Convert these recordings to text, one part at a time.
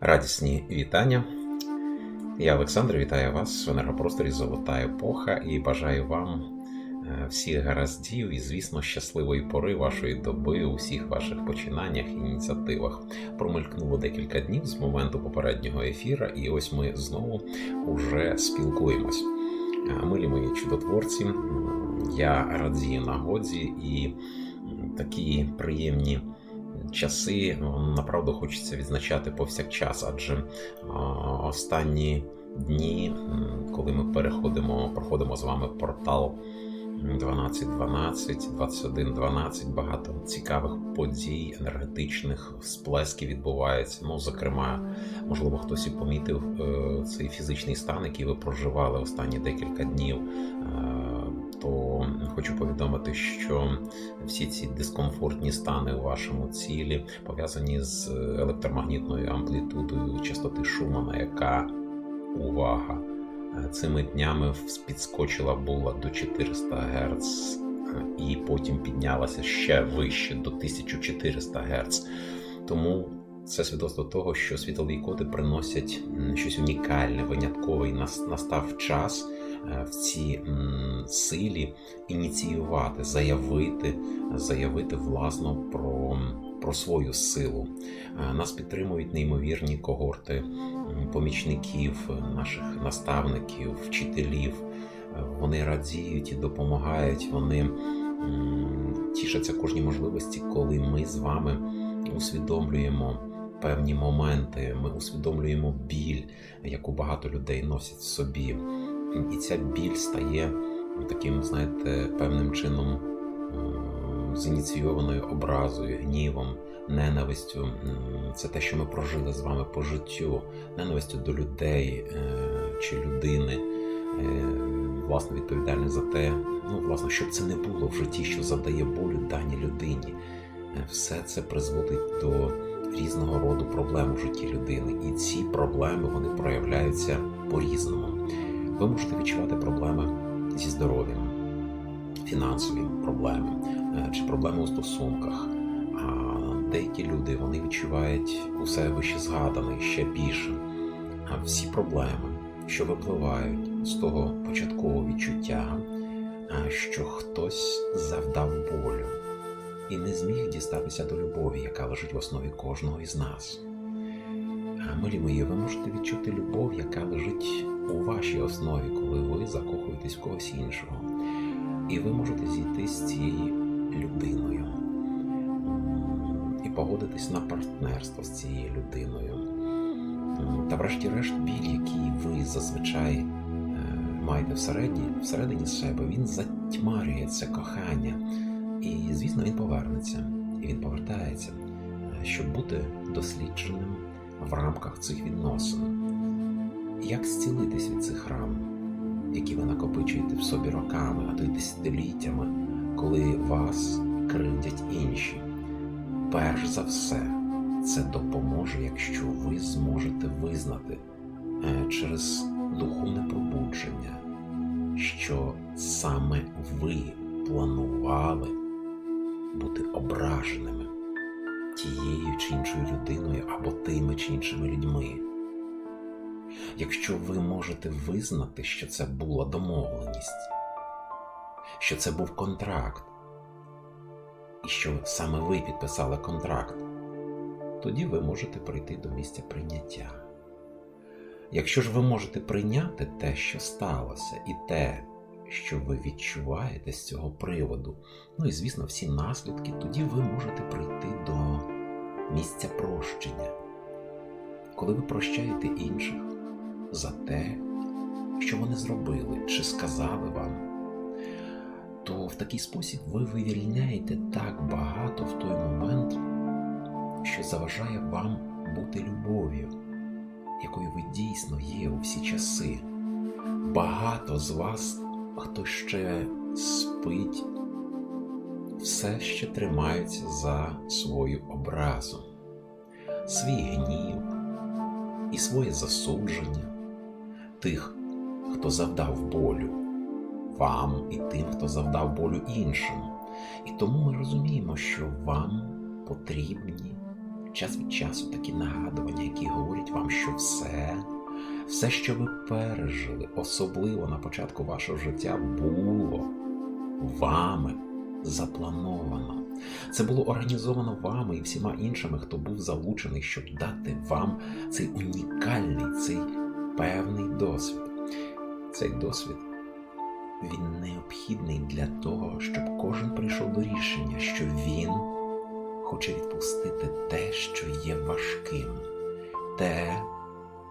Радісні вітання. Я Олександр, вітаю вас в енергопросторі Золота епоха і бажаю вам е, всіх гараздів і, звісно, щасливої пори вашої доби у всіх ваших починаннях і ініціативах. Промелькнуло декілька днів з моменту попереднього ефіра, і ось ми знову уже спілкуємось. Е, Милі мої чудотворці, я радію нагоді і такі приємні часи направду хочеться відзначати повсякчас, адже останні дні, коли ми переходимо, проходимо з вами портал 12.12, 21.12, багато цікавих подій, енергетичних сплесків відбувається. Ну, зокрема, можливо, хтось і помітив е, цей фізичний стан, який ви проживали останні декілька днів. Е, то хочу повідомити, що всі ці дискомфортні стани у вашому цілі пов'язані з електромагнітною амплітудою частоти Шумана, яка увага цими днями підскочила була до 400 Гц і потім піднялася ще вище до 1400 Гц. Тому це свідоцтво того, що світлові коди приносять щось унікальне, виняткове, і настав час в цій силі ініціювати, заявити, заявити власно про, про свою силу. Е, Нас підтримують неймовірні когорти помічників, е, наших наставників, вчителів. Е, Вони радіють і допомагають. Вони тішаться кожній можливості, коли ми з вами усвідомлюємо певні моменти, ми усвідомлюємо біль, яку багато людей носять в собі. І ця біль стає таким, знаєте, певним чином зініційованою образою, гнівом, ненавистю. Це те, що ми прожили з вами по життю, ненавистю до людей е, чи людини. Е, Власне, відповідальність за те, ну, власне, щоб це не було в житті, що завдає болю даній людині. Е, Все це призводить до різного роду проблем у житті людини, і ці проблеми вони проявляються по-різному. Ви можете відчувати проблеми зі здоров'ям, фінансові проблеми е, чи проблеми у стосунках. А деякі люди вони відчувають усе вище згадане ще більше. Всі проблеми, що випливають з того початкового відчуття, що хтось завдав болю і не зміг дістатися до любові, яка лежить в основі кожного із нас. Милі мої, ви можете відчути любов, яка лежить у вашій основі, коли ви закохуєтесь в когось іншого. І ви можете зійти з цією людиною і погодитись на партнерство з цією людиною. Та врешті-решт біль, який ви зазвичай е, маєте всередині, всередині себе, він затьмарює це кохання. І, звісно, він повернеться. І він повертається, е, щоб бути дослідженим в рамках цих відносин. Як зцілитись від цих ран, які ви накопичуєте в собі роками, а то й десятиліттями, коли вас кривдять інші? Перш за все, це допоможе, якщо ви зможете визнати е, через духовне пробудження, що саме ви планували бути ображеними тією чи іншою людиною або тими чи іншими людьми. Якщо ви можете визнати, що це була домовленість, що це був контракт, і що саме ви підписали контракт, тоді ви можете прийти до місця прийняття. Якщо ж ви можете прийняти те, що сталося, і те, що ви відчуваєте з цього приводу, ну і звісно, всі наслідки, тоді ви можете прийти до місця прощення, коли ви прощаєте інших за те, що вони зробили чи сказали вам, то в такий спосіб ви вивільняєте так багато в той момент, що заважає вам бути любов'ю, якою ви дійсно є у всі часи. Багато з вас, хто ще спить, все ще тримаються за свою образу, свій гнів і своє засудження тих, хто завдав болю вам і тим, хто завдав болю іншим. І тому ми розуміємо, що вам потрібні час від часу такі нагадування, які говорять вам, що все, все, що ви пережили, особливо на початку вашого життя, було вами заплановано. Це було організовано вами і всіма іншими, хто був залучений, щоб дати вам цей унікальний, цей певний досвід. Цей досвід він необхідний для того, щоб кожен прийшов до рішення, що він хоче відпустити те, що є важким, те,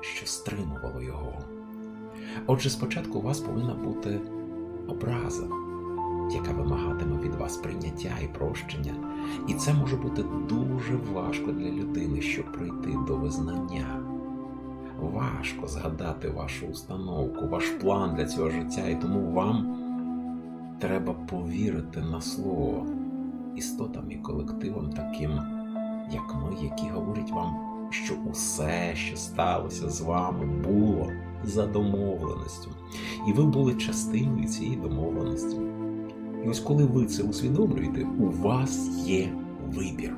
що стримувало його. Отже, спочатку у вас повинна бути образа, яка вимагатиме від вас прийняття і прощення. І це може бути дуже важко для людини, щоб прийти до визнання. Важко згадати вашу установку, ваш план для цього життя, і тому вам треба повірити на слово істотам і колективам, таким, як ми, які говорять вам, що усе, що сталося з вами, було за домовленістю, і ви були частиною цієї домовленості. І ось коли ви це усвідомлюєте, у вас є вибір.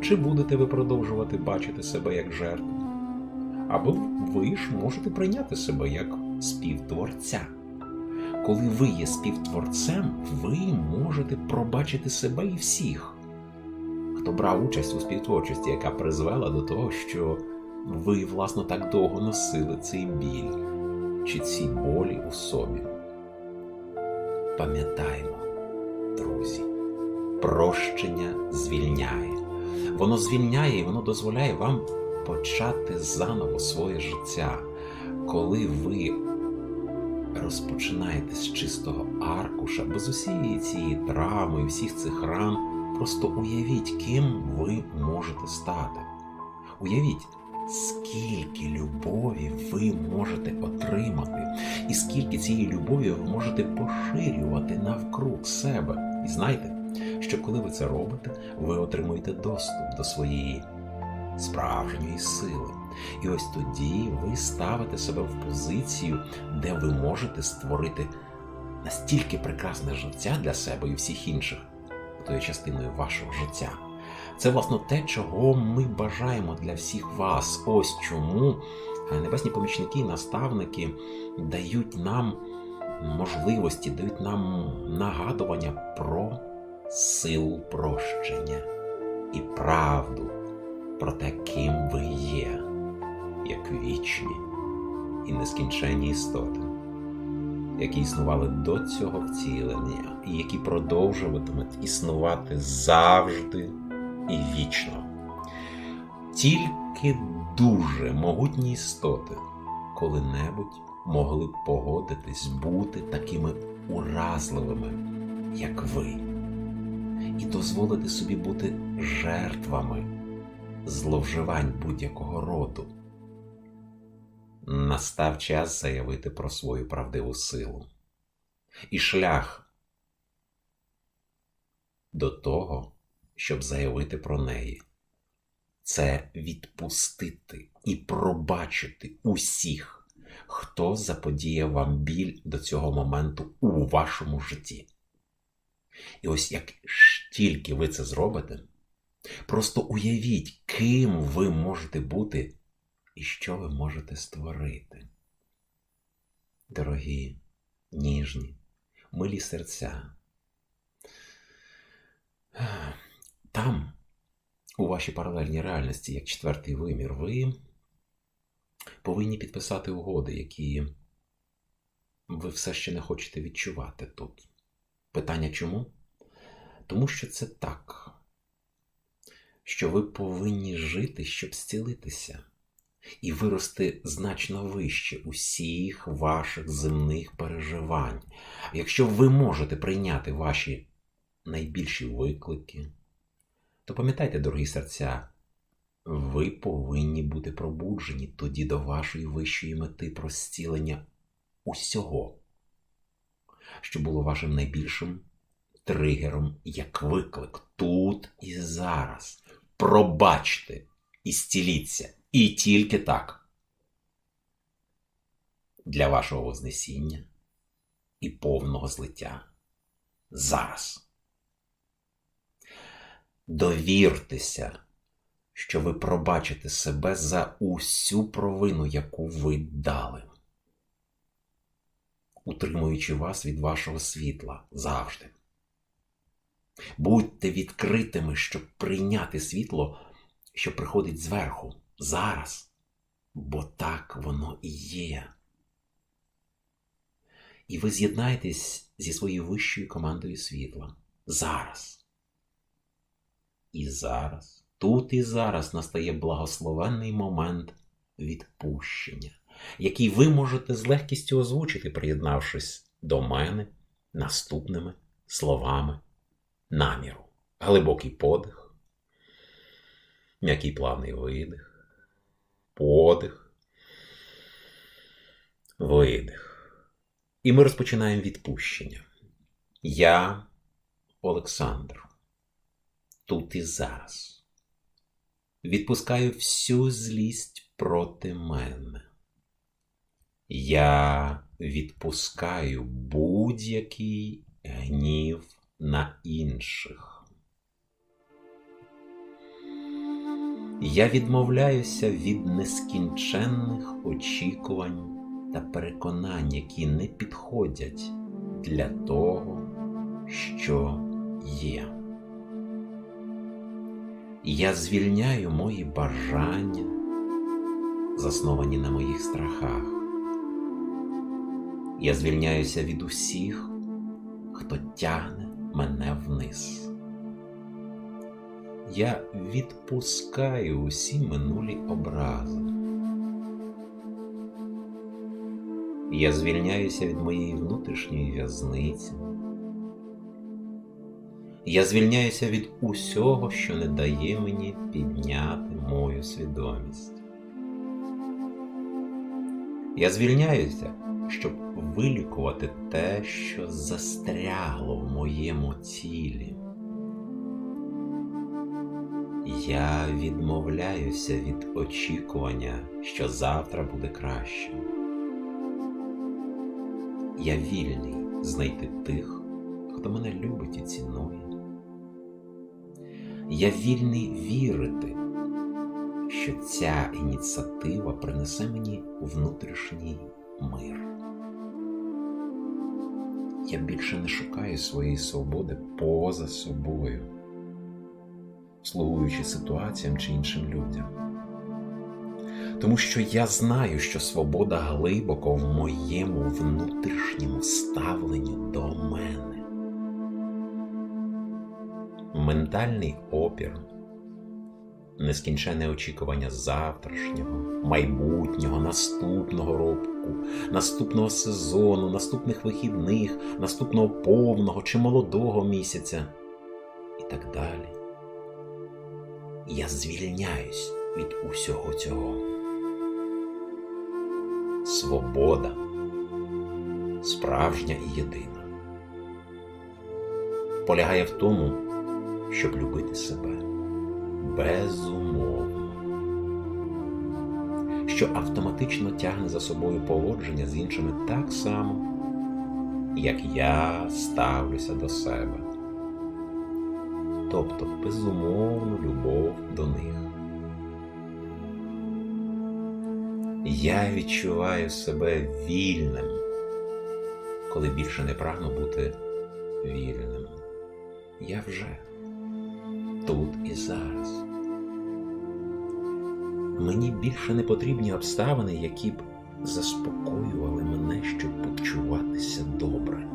Чи будете ви продовжувати бачити себе як жертву? Або ви ж можете прийняти себе як співтворця. Коли ви є співтворцем, ви можете пробачити себе і всіх, хто брав участь у співтворчості, яка призвела до того, що ви, власно, так довго носили цей біль чи ці болі у собі. Пам'ятаймо, друзі, прощення звільняє. Воно звільняє і воно дозволяє вам почати заново своє життя, коли ви розпочинаєте з чистого аркуша, без усієї цієї травми всіх цих ран. Просто уявіть, ким ви можете стати. Уявіть, скільки любові ви можете отримати, і скільки цієї любові ви можете поширювати навкруг себе. І знаєте, що коли ви це робите, ви отримуєте доступ до своєї справжньої сили. І ось тоді ви ставите себе в позицію, де ви можете створити настільки прекрасне життя для себе і всіх інших, тою частиною вашого життя. Це, власне, те, чого ми бажаємо для всіх вас. Ось чому небесні помічники і наставники дають нам можливості, дають нам нагадування про силу прощення і правду про те, ким ви є, як вічні і нескінченні істоти, які існували до цього втілення, і які продовжуватимуть існувати завжди і вічно. Тільки дуже могутні істоти коли-небудь могли б погодитись бути такими уразливими, як ви, і дозволити собі бути жертвами зловживань будь-якого роду. Настав час заявити про свою правдиву силу. І шлях до того, щоб заявити про неї, це відпустити і пробачити усіх, хто заподіяв вам біль до цього моменту у вашому житті. І ось як тільки ви це зробите, Просто уявіть, ким ви можете бути і що ви можете створити. Дорогі, ніжні, милі серця. Там, у вашій паралельній реальності, як четвертий вимір, ви повинні підписати угоди, які ви все ще не хочете відчувати тут. Питання чому? Тому що це так що ви повинні жити, щоб зцілитися, і вирости значно вище усіх ваших земних переживань. Якщо ви можете прийняти ваші найбільші виклики, то пам'ятайте, дорогі серця, ви повинні бути пробуджені тоді до вашої вищої мети про зцілення усього, що було вашим найбільшим тригером як виклик тут і зараз пробачте і зціліться. І тільки так. Для вашого Вознесіння і повного злиття. Зараз. Довіртеся що ви пробачите себе за усю провину, яку ви дали, утримуючи вас від вашого світла завжди. Будьте відкритими, щоб прийняти світло, що приходить зверху, зараз, бо так воно і є. І ви з'єднаєтесь зі своєю вищою командою світла зараз. І зараз, тут і зараз настає благословенний момент відпущення, який ви можете з легкістю озвучити, приєднавшись до мене наступними словами наміру. Глибокий подих, м'який плавний видих, подих, видих. І ми розпочинаємо відпущення. Я, Олександр, тут і зараз. Відпускаю всю злість проти мене. Я відпускаю будь-який гнів на інших. Я відмовляюся від нескінченних очікувань та переконань, які не підходять для того, що є. Я звільняю мої бажання, засновані на моїх страхах. Я звільняюся від усіх, хто тягне мене вниз. Я відпускаю усі минулі образи. Я звільняюся від моєї внутрішньої в'язниці. Я звільняюся від усього, що не дає мені підняти мою свідомість. Я звільняюся, щоб вилікувати те, що застрягло в моєму тілі. Я відмовляюся від очікування, що завтра буде кращим. Я вільний знайти тих, хто мене любить і цінує. Я вільний вірити, що ця ініціатива принесе мені внутрішній мир. Я більше не шукаю своєї свободи поза собою, слугуючи ситуаціям чи іншим людям. Тому що я знаю, що свобода глибоко в моєму внутрішньому ставленні до мене. Ментальний опір, нескінчене очікування завтрашнього, майбутнього, наступного року, наступного сезону, наступних вихідних, наступного повного чи молодого місяця і так далі. Я звільняюсь від усього цього. Свобода справжня і єдина. Полягає в тому, щоб любити себе безумовно, що автоматично тягне за собою поводження з іншими так само, як я ставлюся до себе, тобто безумовну любов до них. Я відчуваю себе вільним, коли більше не прагну бути вільним. Я вже тут і зараз. Мені більше не потрібні обставини, які б заспокоювали мене, щоб почуватися добре.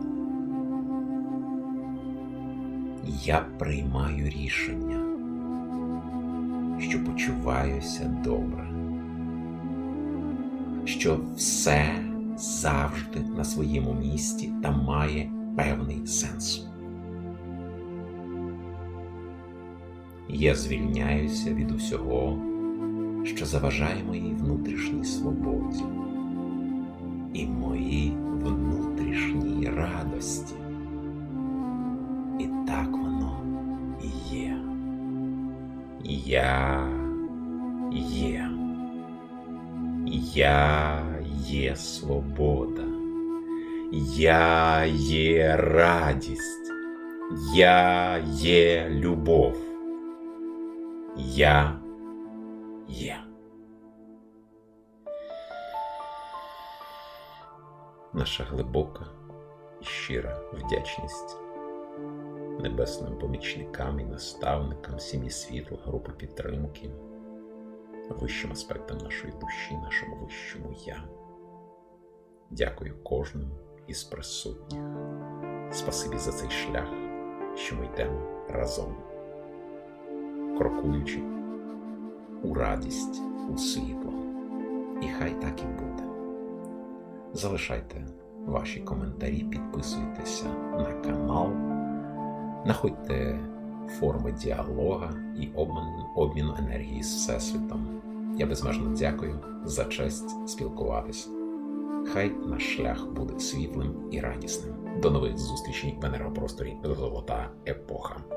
Я приймаю рішення, що почуваюся добре, що все завжди на своєму місці та має певний сенс. Я звільняюся від усього, що заважає моїй внутрішній свободі і моїй внутрішній радості. І так воно є. Я є. Я є свобода. Я є радість. Я є любов. Я є. Наша глибока і щира вдячність небесним помічникам і наставникам, сім'ї світла, групи підтримки, вищим аспектам нашої душі, нашому вищому я. Дякую кожному із присутніх. Спасибі за цей шлях, що ми йдемо разом, крокуючи у радість, у світло. І хай так і буде. Залишайте ваші коментарі, підписуйтеся на канал, знаходьте форми діалога і обмін, обміну енергії з Всесвітом. Я безмежно дякую за честь спілкуватися. Хай наш шлях буде світлим і радісним. До нових зустрічей в енергопросторі Золота епоха.